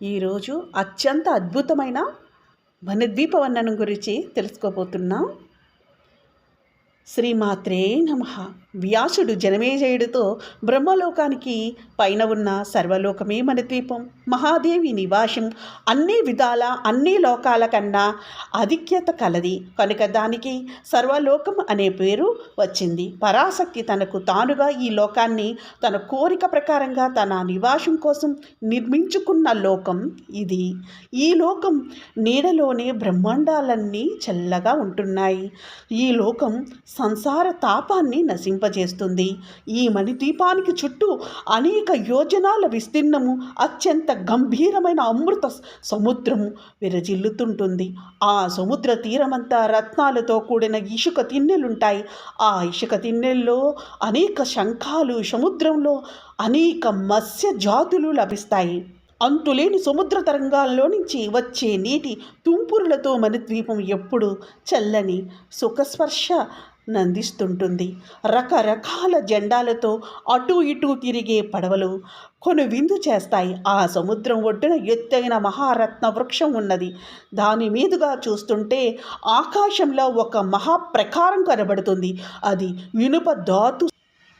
ఈరోజు అత్యంత అద్భుతమైన వనద్వీప వర్ణనం గురించి తెలుసుకోబోతున్నాం. శ్రీమాత్రే నమ. వ్యాసుడు జనమేజయుడితో బ్రహ్మలోకానికి పైన ఉన్న సర్వలోకమే మన ద్వీపం. మహాదేవి నివాసం అన్ని విధాల అన్ని లోకాల కన్నా ఆధిక్యత కలది. కనుక దానికి సర్వలోకం అనే పేరు వచ్చింది. పరాశక్తి తనకు తానుగా ఈ లోకాన్ని తన కోరిక ప్రకారంగా తన నివాసం కోసం నిర్మించుకున్న లోకం ఇది. ఈ లోకం నీడలోనే బ్రహ్మాండాలన్నీ చల్లగా ఉంటున్నాయి. ఈ లోకం సంసార తాపాన్ని నశింపజేస్తుంది. ఈ మణిద్వీపానికి చుట్టూ అనేక యోజనాల విస్తీర్ణము అత్యంత గంభీరమైన అమృత సముద్రము విరజిల్లుతుంటుంది. ఆ సముద్ర తీరమంతా రత్నాలతో కూడిన ఇసుక తిన్నెలుంటాయి. ఆ ఇసుక తిన్నెల్లో అనేక శంఖాలు సముద్రంలో అనేక మత్స్య జాతులు లభిస్తాయి. అంతులేని సముద్ర తరంగాల్లో నుంచి వచ్చే నీటి తుంపురులతో మన ద్వీపం ఎప్పుడు చల్లని సుఖస్పర్శ నందిస్తుంటుంది. రకరకాల జెండాలతో అటు ఇటు తిరిగే పడవలు కొన్ని విందు చేస్తాయి. ఆ సముద్రం ఒడ్డున ఎత్తైన మహారత్న వృక్షం ఉన్నది. దాని మీదుగా చూస్తుంటే ఆకాశంలో ఒక మహాప్రకారం కనబడుతుంది. అది ఇనుప ధాతు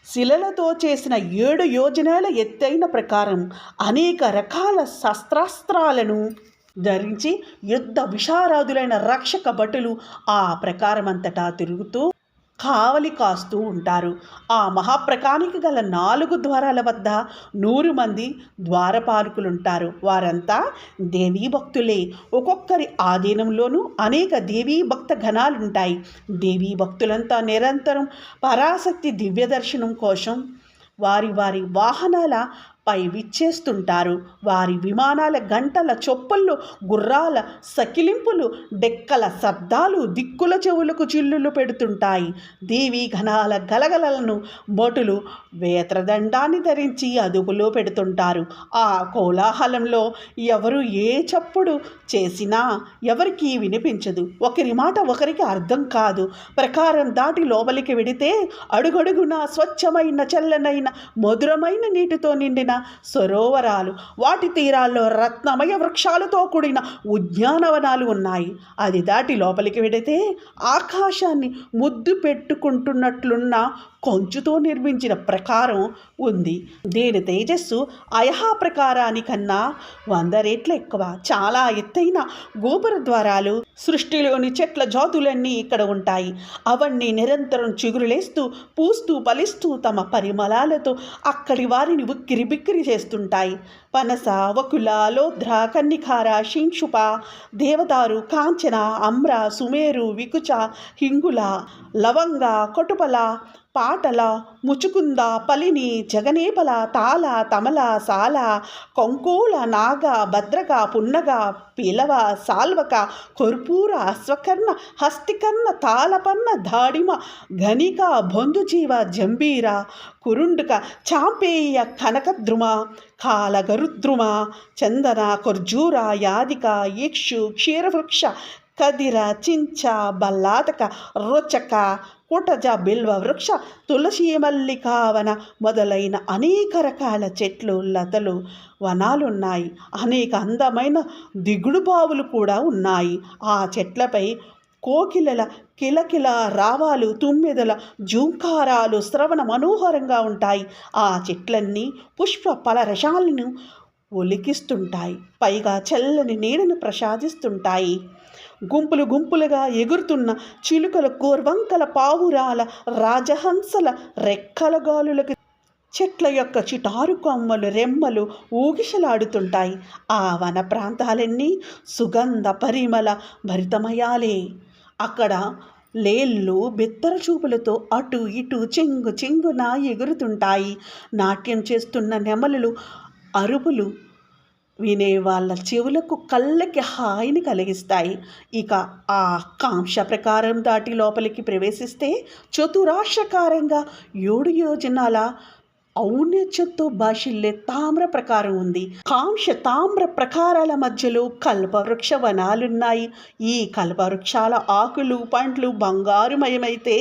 శిలలతో చేసిన ఏడు యోజనాల ఎత్తైన ప్రకారం అనేక రకాల శస్త్రాస్త్రాలను ధరించి యుద్ధ విషారాదులైన రక్షక భటులు ఆ ప్రకారమంతటా తిరుగుతూ కావలి కాస్తూ ఉంటారు. ఆ మహాప్రకానికి గల నాలుగు ద్వారాల వద్ద నూరు మంది ద్వారపాలకులుంటారు. వారంతా దేవీ భక్తులే. ఒక్కొక్కరి ఆధీనంలోనూ అనేక దేవీ భక్త ఘనాలుంటాయి. దేవీ భక్తులంతా నిరంతరం పరాశక్తి దివ్య దర్శనం కోసం వారి వారి వాహనాల పై విచ్చేస్తుంటారు. వారి విమానాల గంటల చొప్పళ్ళు గుర్రాల సకిలింపులు డెక్కల శబ్దాలు దిక్కుల చెవులకు చిల్లులు పెడుతుంటాయి. దేవి ఘనాల గలగలలను భటులు వేత్రదండాన్ని ధరించి అదుపులో పెడుతుంటారు. ఆ కోలాహలంలో ఎవరు ఏ చప్పుడు చేసినా ఎవరికీ వినిపించదు. ఒకరి మాట ఒకరికి అర్థం కాదు. ప్రకారం దాటి లోపలికి వెడితే అడుగడుగున స్వచ్ఛమైన చల్లనైన మధురమైన నీటితో నిండిన సరోవరాలు. వాటి తీరాల్లో రత్నమయ వృక్షాలతో కూడిన ఉద్యానవనాలు ఉన్నాయి. అది దాటి లోపలికి వెడితే ఆకాశాన్ని ముద్దు పెట్టుకుంటున్నట్లున్న కొంచుతో నిర్మించిన ప్రకారం ఉంది. దీని తేజస్సు అయహా ప్రకారానికన్నా వంద రెట్లు ఎక్కువ. చాలా ఎత్తైన గోపుర ద్వారాలు సృష్టిలోని చెట్ల జాతులన్నీ ఇక్కడ ఉంటాయి. అవన్నీ నిరంతరం చిగురులేస్తూ పూస్తూ ఫలిస్తూ తమ పరిమళాలతో అక్కడి వారిని ఉక్కిరి బిక్కిరి చేస్తుంటాయి. పనస వకుల లోధ్ర కన్నిఖార శింక్షుప దేవదారు కాంచన అమ్ర సుమేరు వికుచ హింగుల లవంగ కొటుపల పాటల ముచుకుంద పలిని జగనేపల తాల తమల సాల కొంకోల నాగ భద్రక పున్నగ పిలవ సాల్వక కొర్పూర అశ్వకర్ణ హస్తికర్ణ తాళపన్న దాడిమ ఘనిక బొందుజీవ జంబీర కురుండుక చాంపేయ కనకద్రుమ కాలగరుద్రుమ చందన కొర్జూర యాదిక ఈక్షు క్షీరవృక్ష కదిర ಚಿಂಚ ಬಲ್ಲಾತಕ రోచక కూటజ బిల్వ వృక్ష తులసి మల్లికావన మొదలైన అనేక రకాల చెట్లు లతలు వనాలున్నాయి. అనేక అందమైన దిగుడు బావులు కూడా ఉన్నాయి. ఆ చెట్లపై కోకిలల కిలకిల రావాలు తుమ్మెదల జూంకారాలు శ్రవణ మనోహరంగా ఉంటాయి. ఆ చెట్లన్నీ పుష్ప పలరసాలను ఒలికిస్తుంటాయి. పైగా చల్లని నీడను ప్రసాదిస్తుంటాయి. గుంపులు గుంపులుగా ఎగురుతున్న చిలుకల కోర్వంకల పావురాల రాజహంసల రెక్కల గాలులకు చెట్ల యొక్క చిటారు కొమ్మలు రెమ్మలు ఊగిసలాడుతుంటాయి. ఆ వన ప్రాంతాలన్నీ సుగంధ పరిమళ భరితమయాలే. అక్కడ లేళ్ళు బిత్తర చూపులతో అటు ఇటు చెంగు చెంగున ఎగురుతుంటాయి. నాట్యం చేస్తున్న నెమలులు అరుపులు వినే వాళ్ళ చెవులకు కళ్ళకి హాయిని కలిగిస్తాయి. ఇక ఆ కాంక్ష ప్రకారం దాటి లోపలికి ప్రవేశిస్తే చతురాష్ట్రకారంగా ఏడు యోజనాల ఔన్నత్యంతో భాషిల్లే తామ్ర ప్రకారం ఉంది. కాంక్ష తామ్ర ప్రకారాల మధ్యలో కల్పవృక్ష వనాలున్నాయి. ఈ కల్పవృక్షాల ఆకులు పండ్లు బంగారుమయమైతే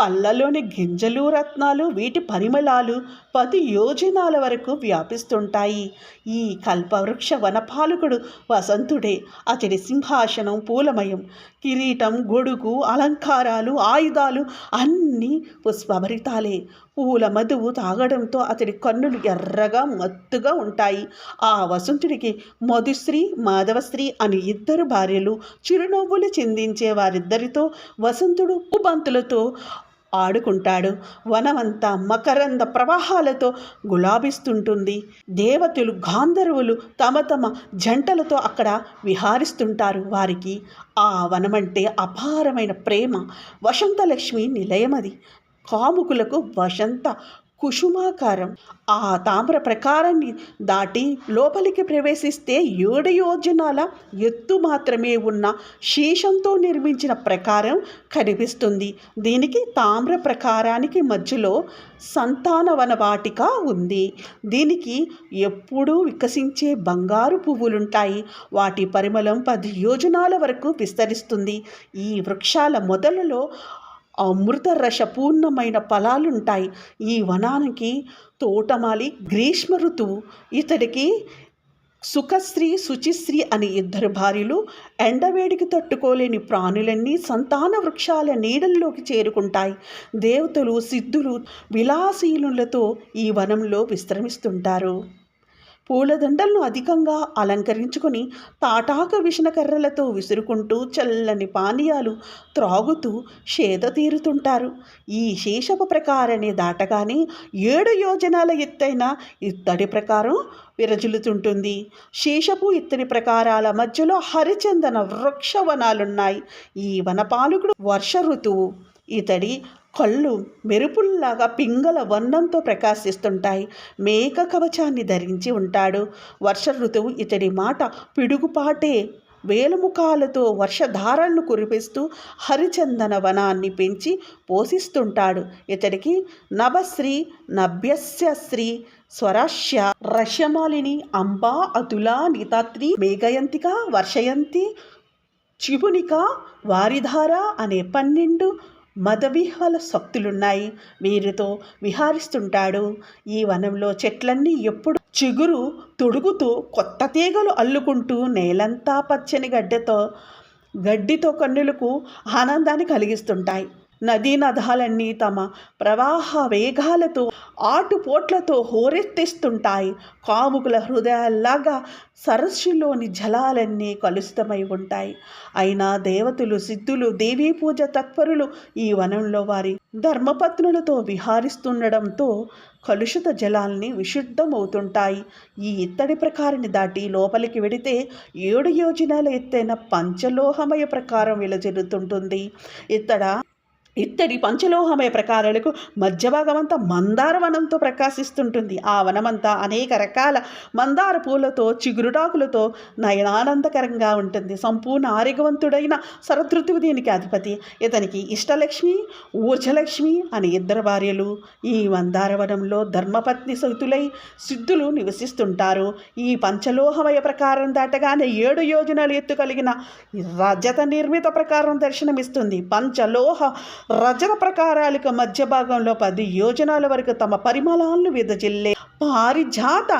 పళ్ళలోని గింజలు రత్నాలు వీటి పరిమళాలు పది యోజనాల వరకు వ్యాపిస్తుంటాయి. ఈ కల్పవృక్ష వనపాలకుడు వసంతుడే. అతడి సింహాసనం పూలమయం. కిరీటం గొడుగు అలంకారాలు ఆయుధాలు అన్నీ పుష్పభరితాలే. పూల మధువు తాగడంతో అతడి కన్నులు ఎర్రగా మత్తుగా ఉంటాయి. ఆ వసంతుడికి మధుశ్రీ మాధవశ్రీ అని ఇద్దరు భార్యలు చిరునవ్వులు చిందించే వారిద్దరితో వసంతుడు ఉబంతులతో ఆడుకుంటాడు. వనమంతా మకరంద ప్రవాహాలతో గులాబిస్తుంటుంది. దేవతలు గాంధర్వులు తమ తమ జంటలతో అక్కడ విహారిస్తుంటారు వారికి. ఆ వనమంటే అపారమైన ప్రేమ. వసంతలక్ష్మి నిలయమది. కాముకులకు వసంత కుసుమాకారం. ఆ తామ్ర ప్రకారాన్ని దాటి లోపలికి ప్రవేశిస్తే ఏడు యోజనాల ఎత్తు మాత్రమే ఉన్న శీషంతో నిర్మించిన ప్రకారం కనిపిస్తుంది. దీనికి తామ్ర ప్రకారానికి మధ్యలో సంతానవన వాటిక ఉంది. దీనికి ఎప్పుడూ వికసించే బంగారు పువ్వులుంటాయి. వాటి పరిమళం పది యోజనాల వరకు విస్తరిస్తుంది. ఈ వృక్షాల మొదలలో అమృత రసపూర్ణమైన ఫలాలుంటాయి. ఈ వనానికి తోటమాలి గ్రీష్మ ఋతువు ఇతడికి సుఖశ్రీ శుచిశ్రీ అని ఇద్దరు భార్యలు ఎండవేడికి తట్టుకోలేని ప్రాణులన్నీ సంతాన వృక్షాల నీడల్లోకి చేరుకుంటాయి. దేవతలు సిద్ధులు విలాసీనులతో ఈ వనంలో విశ్రమిస్తుంటారు. పూలదండలను అధికంగా అలంకరించుకొని తాటాక విషణకర్రలతో విసురుకుంటూ చల్లని పానీయాలు త్రాగుతూ షేద తీరుతుంటారు. ఈ శేషపు ప్రకారాన్ని దాటగానే ఏడు యోజనాల ఎత్తైన ఇత్తడి ప్రకారం విరజిల్లుతుంటుంది. శేషపు ఇత్తడి ప్రకారాల మధ్యలో హరిచందన వృక్షవనాలున్నాయి ఈ వనపాలకుడు వర్ష ఋతువు. ఇతడి కళ్ళు మెరుపుల్లాగా పింగళ వర్ణంతో ప్రకాశిస్తుంటాయి. మేక కవచాన్ని ధరించి ఉంటాడు. వర్ష ఋతువు ఇతడి మాట పిడుగుపాటే. వేలుముఖాలతో వర్షధారలను కురిపిస్తూ హరిచందన వనాన్ని పెంచి పోషిస్తుంటాడు. ఇతడికి నభశ్రీ నభ్యస్య శ్రీ స్వరాశ్య రష్యమాలిని అంబా అతుల నితాత్రి మేఘయంతిక వర్షయంతి చివునిక వారిధార అనే పన్నెండు మదవిహాల శక్తులున్నాయి. వీరితో విహారిస్తుంటాడు. ఈ వనంలో చెట్లన్నీ ఎప్పుడు చిగురు తొడుగుతూ కొత్త తీగలు అల్లుకుంటూ నేలంతా పచ్చని గడ్డతో గడ్డితో కన్నులకు ఆనందాన్ని కలిగిస్తుంటాయి. నదీ నదాలన్నీ తమ ప్రవాహ వేగాలతో ఆటుపోట్లతో హోరెత్తిస్తుంటాయి. కాముకుల హృదయాల్లాగా సరస్సులోని జలాలన్నీ కలుషితమై ఉంటాయి. అయినా దేవతలు సిద్ధులు దేవీ పూజ తత్పరులు ఈ వనంలో వారి ధర్మపత్నులతో విహారిస్తుండడంతో కలుషిత జలాల్ని విశుద్ధమవుతుంటాయి. ఈ ఇత్తడి ప్రకారాన్ని దాటి లోపలికి వెడితే ఏడు యోజనాల ఎత్తైన పంచలోహమయ ప్రకారం విలజల్లుతుంటుంది. ఇత్తడ ఇత్తడి పంచలోహమయ ప్రకారాలకు మధ్య భాగమంతా మందార వనంతో ప్రకాశిస్తుంటుంది. ఆ వనమంతా అనేక రకాల మందార పూలతో చిగురుటాకులతో నయనానందకరంగా ఉంటుంది. సంపూర్ణ ఆరోగ్యవంతుడైన శరదృతువు దీనికి అధిపతి. ఇతనికి ఇష్టలక్ష్మి ఊర్జలక్ష్మి అనే ఇద్దరు భార్యలు. ఈ మందార వనంలో ధర్మపత్ని సహితులై సిద్ధులు నివసిస్తుంటారు. ఈ పంచలోహమయ ప్రకారం దాటగానే ఏడు యోజనాలు ఎత్తు కలిగిన రజత నిర్మిత ప్రకారం దర్శనమిస్తుంది. పంచలోహ రజన ప్రకారాలకు మధ్య భాగంలో పది యోజనాల వరకు తమ పరిమళాలను విదజిల్లే పారిజాత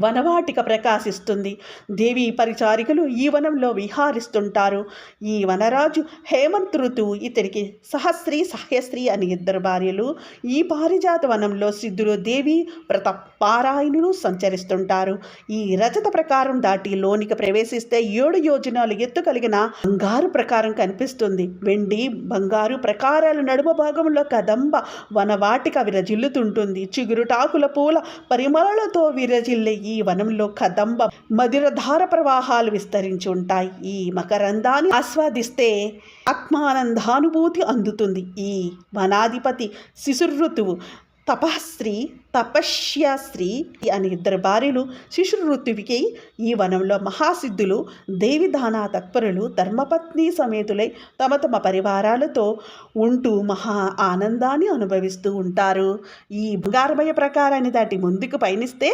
వనవాటిక ప్రకాశిస్తుంది. దేవి పరిచారికలు ఈ వనంలో విహారిస్తుంటారు. ఈ వనరాజు హేమంత్ ఋతువు ఇతనికి సహస్రీ సహ్యశ్రీ అని ఇద్దరు భార్యలు. ఈ పారిజాత వనంలో సిద్ధులు దేవి వ్రత పారాయణులు సంచరిస్తుంటారు. ఈ రజత ప్రకారం దాటి లోనికి ప్రవేశిస్తే ఏడు యోజనాలు ఎత్తు కలిగిన బంగారు ప్రకారం కనిపిస్తుంది. వెండి బంగారు ప్రకారాల నడుమ భాగంలో కదంబ వనవాటిక విరజిల్లుతుంటుంది. చిగురుటాకుల పూల పరిమళలతో విరజిల్లే ఈ వనంలో కదంబ మధురధార ప్రవాహాలు విస్తరించి ఉంటాయి. ఈ మకరందాన్ని ఆస్వాదిస్తే ఆత్మానందానుభూతి అందుతుంది. ఈ వనాధిపతి శిశుర్ ఋతువు తపస్శ్రీ తపస్యాశ్రీ అనే ఇద్దరు భార్యలు శిశురు ఋతువికి ఈ వనంలో మహాసిద్ధులు దేవిదాన తత్పరులు ధర్మపత్ని సమేతులై తమ తమ పరివారాలతో ఉంటూ మహా ఆనందాన్ని అనుభవిస్తూ ఉంటారు. ఈ బంగారమయ ప్రకారాన్ని దాటి ముందుకు పయనిస్తే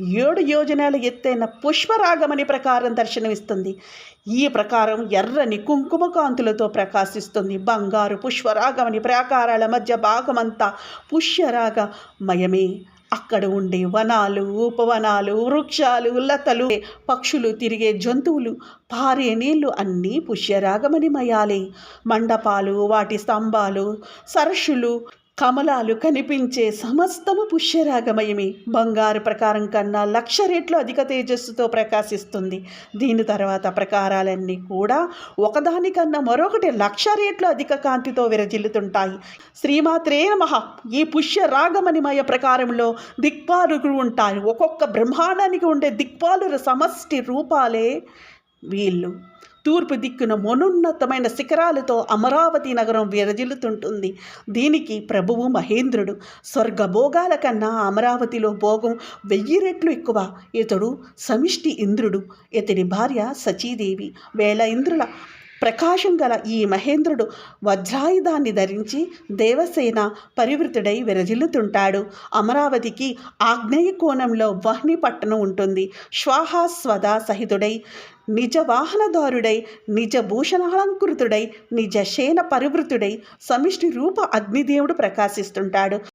ఏడు యోజనాల ఎత్తైన పుష్పరాగమని ప్రకారం దర్శనమిస్తుంది. ఈ ప్రకారం ఎర్రని కుంకుమ కాంతులతో ప్రకాశిస్తుంది. బంగారు పుష్పరాగమని ప్రాకారాల మధ్య భాగమంతా మయమే అక్కడ ఉండే వనాలు ఉపవనాలు వృక్షాలు లతలు పక్షులు తిరిగే జంతువులు పారే నీళ్ళు అన్నీ పుష్యరాగమణిమయాలే. మండపాలు వాటి స్తంభాలు సరస్సులు కమలాలు కనిపించే సమస్తము పుష్యరాగమయమి. బంగారు ప్రకారం కన్నా లక్ష రెట్లు అధిక తేజస్సుతో ప్రకాశిస్తుంది. దీని తర్వాత ప్రకారాలన్నీ కూడా ఒకదానికన్నా మరొకటి లక్ష రెట్లు అధిక కాంతితో విరజిల్లుతుంటాయి. శ్రీమాత్రే నమ. ఈ పుష్య రాగమణిమయ ప్రకారంలో దిక్పాలుగులు ఉంటాయి. ఒక్కొక్క బ్రహ్మాండానికి ఉండే దిక్పాలు సమష్టి రూపాలే వీళ్ళు. తూర్పు దిక్కున మనున్నతమైన శిఖరాలతో అమరావతి నగరం విరజిల్లుతుంటుంది. దీనికి ప్రభువు మహేంద్రుడు స్వర్గభోగాల కన్నా అమరావతిలో భోగం వెయ్యి రెట్లు ఎక్కువ. ఇతడు సమిష్టి ఇంద్రుడు ఇతడి భార్య సచీదేవి. వేల ఇంద్రుల ప్రకాశం గల ఈ మహేంద్రుడు వజ్రాయుధాన్ని ధరించి దేవసేన పరివృతుడై విరజిల్లుతుంటాడు. అమరావతికి ఆగ్నేయ కోణంలో వహ్ని పట్టణం ఉంటుంది శ్వాహాస్వద సహితుడై నిజ వాహనదారుడై నిజ భూషణాలంకృతుడై నిజ శేన పరివృతుడై సమిష్టి రూప అగ్నిదేవుడు ప్రకాశిస్తుంటాడు.